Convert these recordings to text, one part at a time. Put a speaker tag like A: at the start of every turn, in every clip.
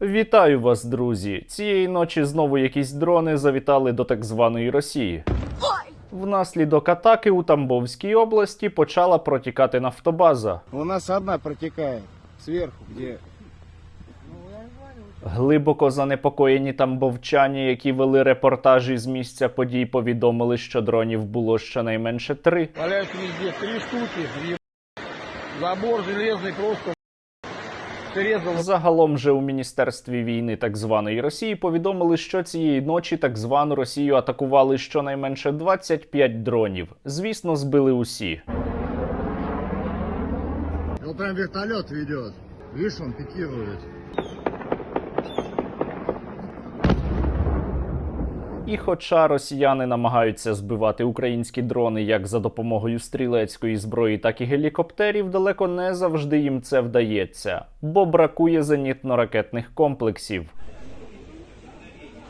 A: Вітаю вас, друзі! Цієї ночі знову якісь дрони завітали до так званої Росії. Внаслідок атаки у Тамбовській області почала протікати нафтобаза.
B: У нас одна протекает сверху, где
A: Глибоко занепокоєні тамбовчані, які вели репортажі з місця подій, повідомили, що дронів було щонайменше три.
B: везде три штуки. Забор железный просто.
A: Загалом же у міністерстві війни так званої Росії повідомили, що цієї ночі так звану Росію атакували щонайменше 25 дронів. Звісно, збили усі.
C: Прям вертольот ведет. Видишь, он пикирует.
A: І хоча росіяни намагаються збивати українські дрони як за допомогою стрілецької зброї, так і гелікоптерів, далеко не завжди їм це вдається, бо бракує зенітно-ракетних комплексів.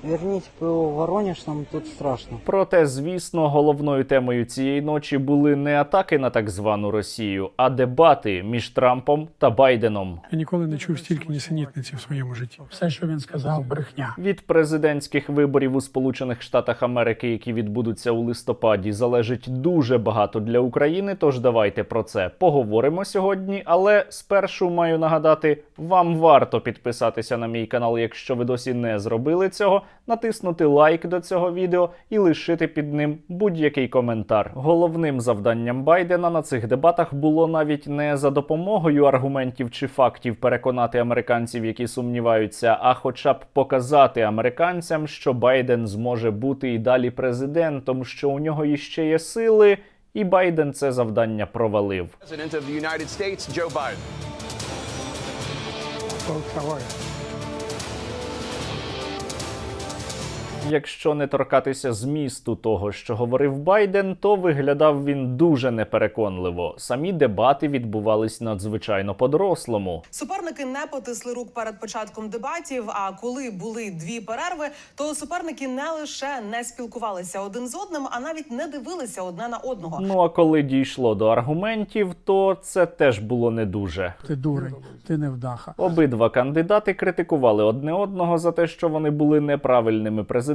D: Верните ПО Воронеж, нам тут страшно.
A: Проте, звісно, головною темою цієї ночі були не атаки на так звану Росію, а дебати між Трампом та Байденом.
E: Я ніколи не чув стільки нісенітниці в своєму житті.
F: Все, що він сказав, брехня.
A: Від президентських виборів у Сполучених Штатах Америки, які відбудуться у листопаді, залежить дуже багато для України. Тож давайте про це поговоримо сьогодні. Але спершу маю нагадати, вам варто підписатися на мій канал, якщо ви досі не зробили цього, натиснути лайк до цього відео і лишити під ним будь-який коментар. Головним завданням Байдена на цих дебатах було навіть не за допомогою аргументів чи фактів переконати американців, які сумніваються, а хоча б показати американцям, що Байден зможе бути і далі президентом, що у нього іще є сили. І Байден це завдання провалив.
G: The United States, Joe Biden.
A: Якщо не торкатися змісту того, що говорив Байден, то виглядав він дуже непереконливо. Самі дебати відбувались надзвичайно по-дорослому.
H: Суперники не потисли рук перед початком дебатів. А коли були дві перерви, то суперники не лише не спілкувалися один з одним, а навіть не дивилися одне на одного.
A: Ну а коли дійшло до аргументів, то це теж було не дуже.
F: Ти дурень, ти невдаха.
A: Обидва кандидати критикували одне одного за те, що вони були неправильними президентами.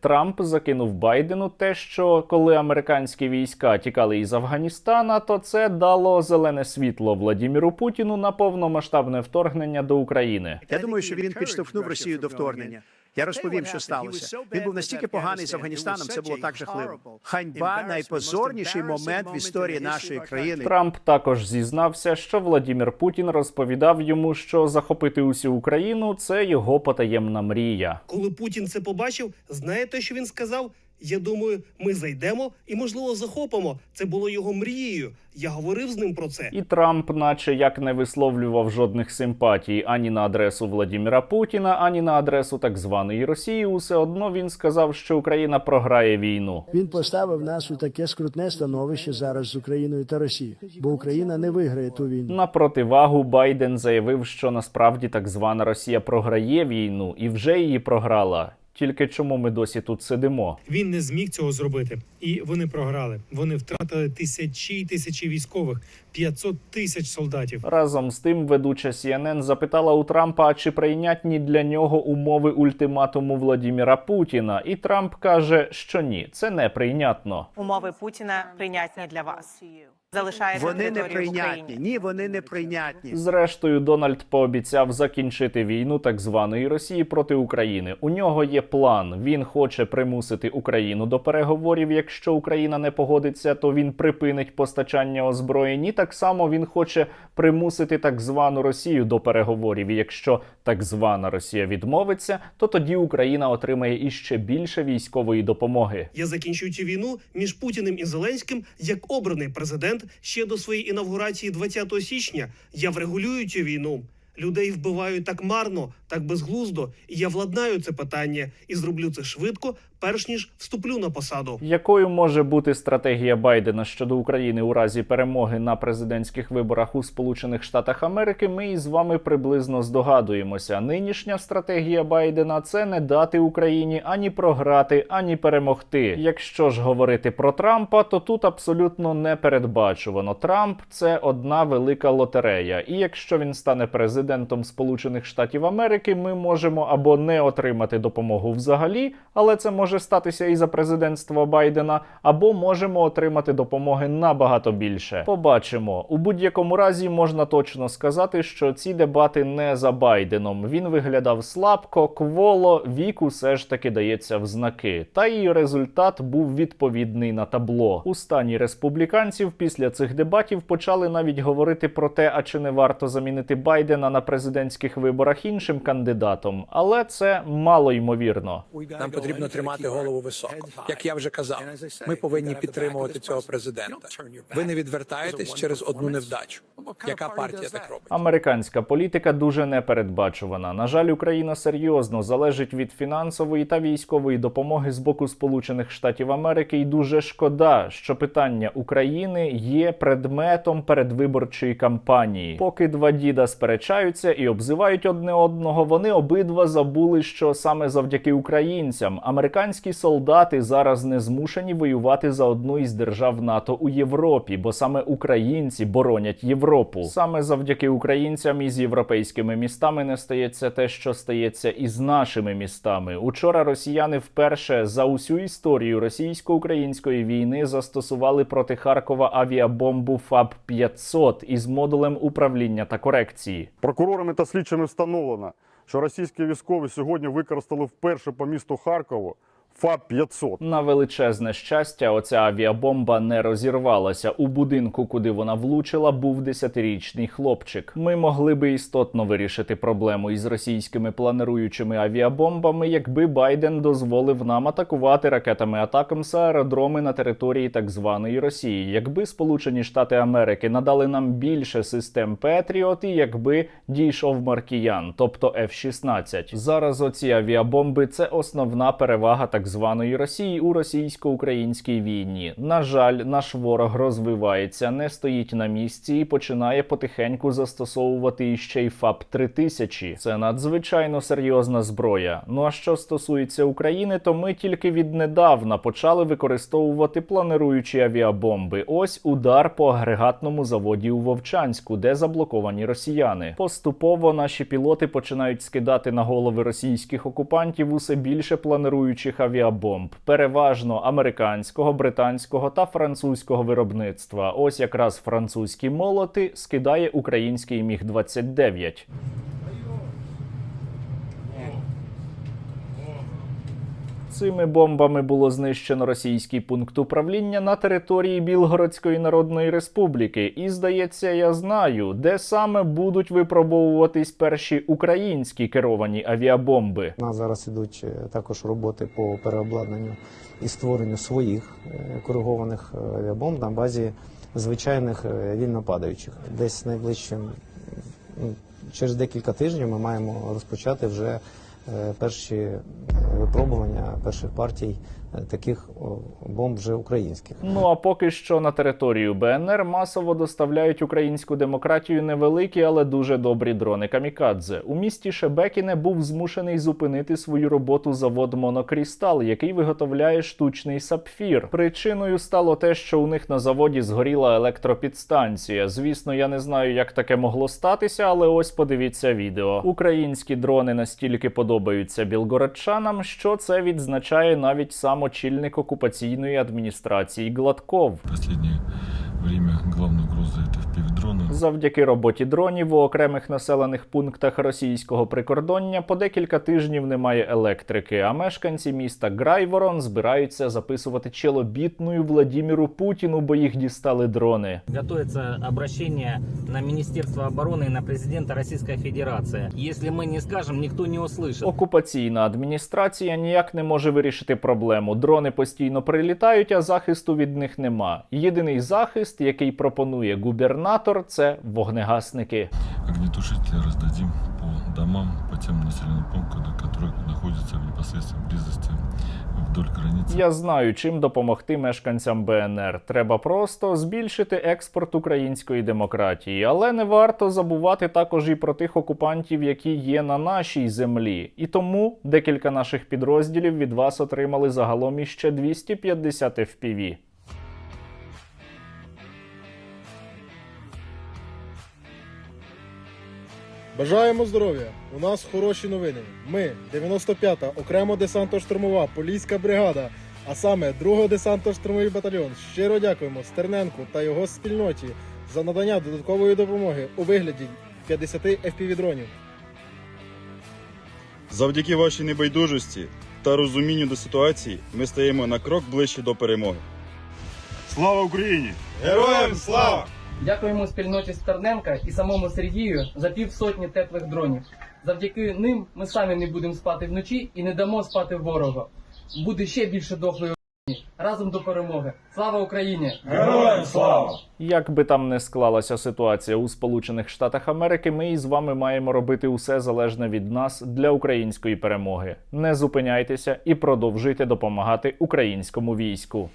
A: Трамп закинув Байдену те, що коли американські війська тікали із Афганістана, то це дало зелене світло Владіміру Путіну на повномасштабне вторгнення до України.
I: Я думаю, що він підштовхнув Росію до вторгнення. Я розповім, що сталося. Він був настільки поганий з Афганістаном. Це було так жахливо. Ханьба найпозорніший момент в історії нашої країни.
A: Трамп також зізнався, що Владімір Путін розповідав йому, що захопити усю Україну це його потаємна мрія.
J: Коли Путін це побачив, знаєте, що він сказав? Я думаю, ми зайдемо і можливо захопимо. Це було його мрією. Я говорив з ним про це.
A: І Трамп, наче як не висловлював жодних симпатій ані на адресу Владіміра Путіна, ані на адресу так званої Росії, усе одно він сказав, що Україна програє війну.
K: Він поставив нас у таке скрутне становище зараз з Україною та Росією, бо Україна не виграє ту війну.
A: На противагу Байден заявив, що насправді так звана Росія програє війну і вже її програла. Тільки чому ми досі тут сидимо?
E: Він не зміг цього зробити, і вони програли. Вони втратили тисячі й тисячі військових, 500 тисяч солдатів.
A: Разом з тим, ведуча CNN запитала у Трампа, чи прийнятні для нього умови ультиматуму Владіміра Путіна. І Трамп каже, що ні, це неприйнятно.
H: Умови Путіна прийнятні для вас. Залишаєте
I: Вони не прийнятні. Ні, вони не прийнятні.
A: Зрештою, Дональд пообіцяв закінчити війну так званої Росії проти України. У нього є план. Він хоче примусити Україну до переговорів. Якщо Україна не погодиться, то він припинить постачання озброєнь. І так само він хоче примусити так звану Росію до переговорів. І якщо так звана Росія відмовиться, то тоді Україна отримає іще більше військової допомоги.
J: Я закінчую цю війну між Путіним і Зеленським як обраний президент ще до своєї інавгурації 20 січня. Я врегулюю цю війну. Людей вбивають так марно, так безглуздо, і я владнаю це питання і зроблю це швидко, перш ніж вступлю на посаду.
A: Якою може бути стратегія Байдена щодо України у разі перемоги на президентських виборах у Сполучених Штатах Америки? Ми із вами приблизно здогадуємося. Нинішня стратегія Байдена це не дати Україні ані програти, ані перемогти. Якщо ж говорити про Трампа, то тут абсолютно не передбачувано. Трамп це одна велика лотерея, і якщо він стане президентом Сполучених Штатів Америки, ми можемо або не отримати допомогу взагалі, але це може статися і за президентства Байдена, або можемо отримати допомоги набагато більше. Побачимо. У будь-якому разі можна точно сказати, що ці дебати не за Байденом. Він виглядав слабко, кволо, вік усе ж таки дається в знаки. Та і результат був відповідний на табло. У стані республіканців після цих дебатів почали навіть говорити про те, а чи не варто замінити Байдена на президентських виборах іншим кандидатом, але це мало ймовірно.
L: Нам потрібно тримати голову високо. Як я вже казав, ми повинні підтримувати цього президента. Ви не відвертаєтесь через одну невдачу. Яка партія так робить?
A: Американська політика дуже непередбачувана. На жаль, Україна серйозно залежить від фінансової та військової допомоги з боку Сполучених Штатів Америки, і дуже шкода, що питання України є предметом передвиборчої кампанії. Поки два діда сперечаються і обзивають одне одного, вони обидва забули, що саме завдяки українцям американські солдати зараз не змушені воювати за одну із держав НАТО у Європі, бо саме українці боронять Європу. Саме завдяки українцям із європейськими містами не стається те, що стається із нашими містами. Учора росіяни вперше за усю історію російсько-української війни застосували проти Харкова авіабомбу ФАБ 500 із модулем управління та корекції.
M: Прокурорами та слідчими встановлено, що російські військові сьогодні використали вперше по місту Харкову ФАБ-500.
A: На величезне щастя, оця авіабомба не розірвалася. У будинку, куди вона влучила, був десятирічний хлопчик. Ми могли би істотно вирішити проблему із російськими плануючими авіабомбами, якби Байден дозволив нам атакувати ракетами Атакамс аеродроми на території так званої Росії. Якби Сполучені Штати Америки надали нам більше систем Петріот, і якби дійшов Маркіян, тобто F-16. Зараз оці авіабомби це основна перевага так званої Росії у російсько-українській війні. На жаль, наш ворог розвивається, не стоїть на місці і починає потихеньку застосовувати іще й ФАП 3000 Це надзвичайно серйозна зброя. Ну а що стосується України, то ми тільки віднедавна почали використовувати плануючі авіабомби. Ось удар по агрегатному заводі у Вовчанську, де заблоковані росіяни. Поступово наші пілоти починають скидати на голови російських окупантів усе більше плануючих авіабомб, переважно американського, британського та французького виробництва. Ось якраз французькі молоти скидає український міг 29 Цими бомбами було знищено російський пункт управління на території Білгородської Народної Республіки. І здається, я знаю, де саме будуть випробовуватись перші українські керовані авіабомби.
N: У нас зараз ідуть е, також роботи по переобладнанню і створенню своїх е, коригованих е, авіабомб на базі звичайних е, вільно падаючих. Десь найближчим через декілька тижнів ми маємо розпочати вже перші е, випробування перших партій е, таких бомб вже українських.
A: Ну а поки що на територію БНР масово доставляють українську демократію невеликі, але дуже добрі дрони камікадзе. У місті Шебекіне був змушений зупинити свою роботу завод Монокрістал, який виготовляє штучний сапфір. Причиною стало те, що у них на заводі згоріла електропідстанція. Звісно, я не знаю, як таке могло статися, але ось подивіться відео. Українські дрони настільки подобаються білгородчанам, що це відзначає навіть сам очільник окупаційної адміністрації Гладков.
O: Останнє время головна угроза – це впівдрони.
A: Завдяки роботі дронів у окремих населених пунктах російського прикордоння по декілька тижнів немає електрики. А мешканці міста Грайворон збираються записувати челобітною Владіміру Путіну, бо їх дістали дрони.
P: Готовится обращение на Министерство обороны и на президента Российской Федерации. Если мы не скажем, никто не услышит.
A: Окупаційна адміністрація ніяк не може вирішити проблему. Дрони постійно прилітають, а захисту від них нема. Єдиний захист, який пропонує губернатор, це вогнегасники.
O: Огнетушители раздадим по домам, по тем населенным пунктам, которые находятся в непосредственной близости вдоль границы.
A: Я знаю, чим допомогти мешканцям БНР. Треба просто збільшити експорт української демократії, але не варто забувати також і про тих окупантів, які є на нашій землі. І тому декілька наших підрозділів від вас отримали загалом іще 250 FPV.
Q: Бажаємо здоров'я! У нас хороші новини. Ми, 95-та окремо десантно-штурмова поліська бригада, а саме 2-го десантно-штурмовий батальйон. Щиро дякуємо Стерненку та його спільноті за надання додаткової допомоги у вигляді 50 FPV-дронів.
R: Завдяки вашій небайдужості та розумінню до ситуації ми стаємо на крок ближче до перемоги. Слава Україні! Героям слава!
S: Дякуємо спільноті Стерненка і самому Сергію за півсотні теплих дронів. Завдяки ним ми самі не будемо спати вночі і не дамо спати ворога. Буде ще більше дохлої України. разом до перемоги. Слава Україні!
A: Героям слава! Як би там не склалася ситуація у Сполучених Штатах Америки, ми із вами маємо робити усе залежне від нас для української перемоги. Не зупиняйтеся і продовжуйте допомагати українському війську.